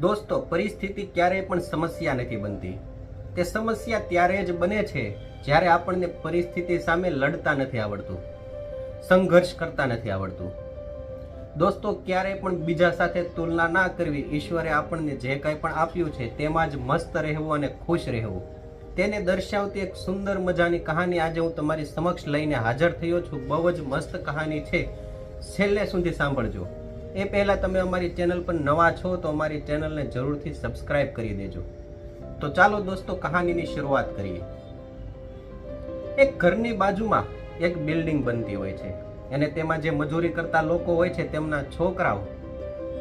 દોસ્તો, પરિસ્થિતિ ક્યારેય પણ સમસ્યા નથી બનતી. તે સમસ્યા ત્યારે જ બને છે જ્યારે આપણને પરિસ્થિતિ સામે લડતા નથી આવડતું, સંઘર્ષ કરતા નથી આવડતું. દોસ્તો, ક્યારેય પણ બીજા સાથે તુલના ના કરવી ઈશ્વરે આપણને જે કંઈ પણ આપ્યું છે તેમાં જ મસ્ત રહેવું અને ખુશ રહેવું. તેને દર્શાવતી એક સુંદર મજાની કહાની આજે હું તમારી સમક્ષ લઈને હાજર થયો છું. બહુ જ મસ્ત કહાની છે. છેલ્લે સુધી સાંભળજો. એ પહેલાં તમે અમારી ચેનલ પર નવા છો તો અમારી ચેનલને જરૂરથી સબસ્ક્રાઇબ કરી દેજો. તો ચાલો દોસ્તો, કહાનીની શરૂઆત કરીએ. એક ઘરની બાજુમાં એક બિલ્ડિંગ બનતી હોય છે અને તેમાં જે મજૂરી કરતા લોકો હોય છે તેમના છોકરાઓ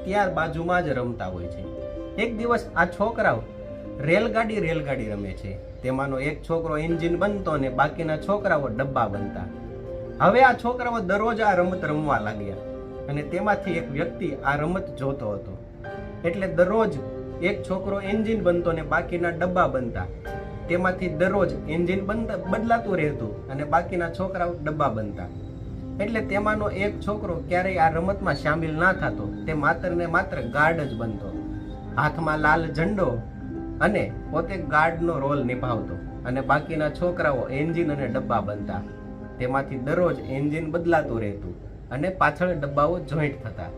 ત્યાર બાજુમાં જ રમતા હોય છે. એક દિવસ આ છોકરાઓ રેલગાડી રેલગાડી રમે છે. તેમાંનો એક છોકરો એન્જિન બનતો અને બાકીના છોકરાઓ ડબ્બા બનતા. હવે આ છોકરાઓ દરરોજ આ રમત રમવા લાગ્યા. અને તેમાંથી એક વ્યક્તિ આ રમત જોતો હતો. એટલે દરરોજ એક છોકરો એન્જિન બનતો અને બાકીના ડબ્બા બનતા. તેમાંથી દરરોજ એન્જિન બદલાતું રહેતું અને બાકીના છોકરાઓ ડબ્બા બનતા. એટલે તેમાંનો એક છોકરો ક્યારેય આ રમતમાં સામેલ ના થતો. તે માત્ર ને માત્ર ગાર્ડ જ બનતો. હાથમાં લાલ ઝંડો અને પોતે ગાર્ડનો રોલ નિભાવતો અને બાકીના છોકરાઓ એન્જિન અને ડબ્બા બનતા. તેમાંથી દરરોજ એન્જિન બદલાતું રહેતું. અને પાછળ ડબ્બાઓ જોઈન્ટ થતા.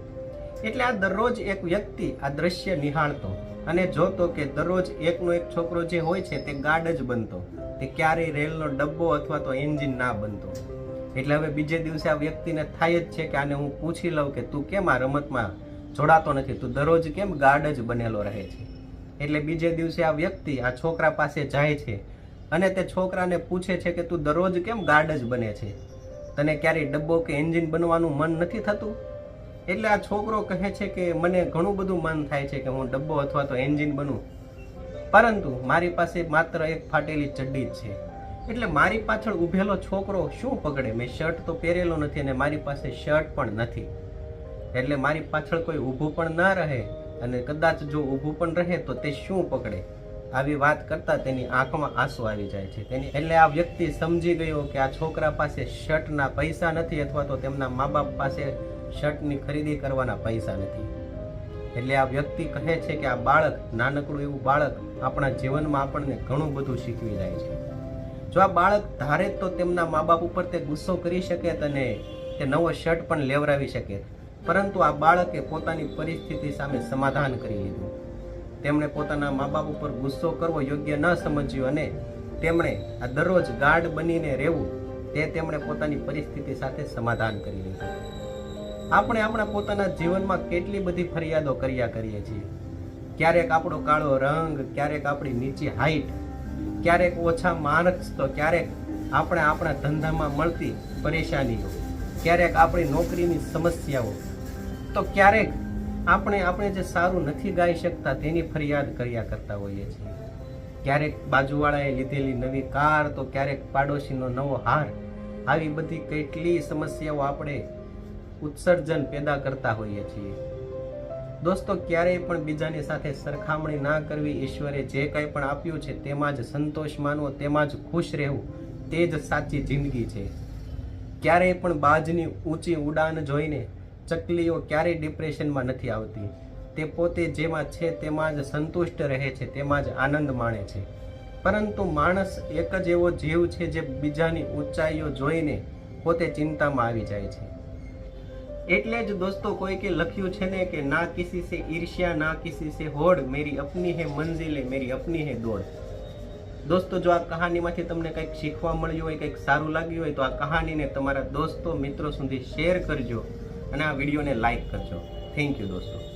એટલે આ દરરોજ એક વ્યક્તિ આ દ્રશ્ય નિહાળતો અને જોતો કે દરરોજ એકનો એક છોકરો જે હોય છે તે ગાર્ડ જ બનતો. તે ક્યારેય રેલનો ડબ્બો અથવા તો એન્જિન ના બનતો. એટલે હવે બીજે દિવસે આ વ્યક્તિને થાય જ છે કે આને હું પૂછી લઉં કે તું કેમ આ રમતમાં જોડાતો નથી? તું દરરોજ કેમ ગાર્ડ જ બનેલો રહે છે? એટલે બીજે દિવસે આ વ્યક્તિ આ છોકરા પાસે જાય છે અને તે છોકરાને પૂછે છે કે તું દરરોજ કેમ ગાર્ડ જ બને છે? તને ક્યારેય ડબ્બો કે એન્જિન બનવાનું મન નથી થતું? એટલે આ છોકરો કહે છે કે મને ઘણું બધું મન થાય છે કે હું ડબ્બો અથવા તો એન્જિન બનું. પરંતુ મારી પાસે માત્ર એક ફાટેલી ચડ્ડી જ છે. એટલે મારી પાછળ ઊભેલો છોકરો શું પકડે? મેં શર્ટ તો પહેરેલો નથી અને મારી પાસે શર્ટ પણ નથી. એટલે મારી પાછળ કોઈ ઊભું પણ ના રહે અને કદાચ જો ઊભું પણ રહે તો તે શું પકડે? આવી વાત કરતા તેની આંખમાં આંસુ આવી જાય છે. તેની એટલે આ વ્યક્તિ સમજી ગયો કે આ છોકરા પાસે શર્ટના પૈસા નથી અથવા તો તેમના મા બાપ પાસે શર્ટની ખરીદી કરવાના પૈસા નથી. એટલે આ વ્યક્તિ કહે છે કે આ બાળક નાનકડું એવું બાળક આપણા જીવનમાં આપણને ઘણું બધું શીખવી જાય છે. જો આ બાળક ધારે તો તેમના મા બાપ ઉપર તે ગુસ્સો કરી શકે અને તે નવો શર્ટ પણ લેવરાવી શકે. પરંતુ આ બાળકે પોતાની પરિસ્થિતિ સામે સમાધાન કરી લીધું. તેમણે પોતાના મા બાપ ઉપર ગુસ્સો કરવો યોગ્ય ન સમજ્યું અને તેમણે આ દરરોજ ગાર્ડ બનીને રહેવું તે તેમણે પોતાની પરિસ્થિતિ સાથે સમાધાન કરી લીધું. આપણે આપણા પોતાના જીવનમાં કેટલી બધી ફરિયાદો કર્યા કરીએ છીએ. ક્યારેક આપણો કાળો રંગ, ક્યારેક આપણી નીચી હાઈટ ક્યારેક ઓછા માર્ક્સ તો ક્યારેક આપણે આપણા ધંધામાં મળતી પરેશાનીઓ, ક્યારેક આપણી નોકરીની સમસ્યાઓ. તો ક્યારેક આપણે આપણે જે સારું નથી ગાઈ શકતા તેની ફરિયાદ કર્યા કરતા હોઈએ છીએ. ક્યારેક બાજુવાળાએ લીધેલી નવી કાર તો ક્યારેક પાડોશીનો નવો હાર. આવી બધી કેટલી સમસ્યાઓ આપણે ઉત્સર્જન પેદા કરતા હોઈએ છીએ. દોસ્તો, ક્યારેય પણ બીજાની સાથે સરખામણી ના કરવી ઈશ્વરે જે કંઈ પણ આપ્યું છે તેમાં જ સંતોષ માનવો, તેમાં જ ખુશ રહેવું, તે જ સાચી જિંદગી છે. ક્યારેય પણ બાજની ઊંચી ઉડાન જોઈને ચકલીઓ ક્યારેય ડિપ્રેશનમાં નથી આવતી. તે પોતે જેમાં છે તેમાં જ સંતુષ્ટ રહે છે, તેમાં જ આનંદ માણે છે. પરંતુ માણસ એક જ એવો જીવ છે જે બીજાની ઊંચાઈઓ જોઈને પોતે ચિંતામાં આવી જાય છે. એટલે જ દોસ્તો કોઈકે લખ્યું છે ને કે, ના કિસી સે ઈર્ષ્યા, ના કિસી સે હોડ, મેરી અપની હે મંજિલે મેરી અપની હે દોડ. દોસ્તો, જો આ કહાનીમાંથી તમને કંઈક શીખવા મળ્યું હોય, કંઈક સારું લાગ્યું હોય, તો આ કહાનીને તમારા દોસ્તો, મિત્રો સુધી શેર કરજો. અને આ વિડીયોને લાઇક કરજો. થેન્ક યુ દોસ્તો.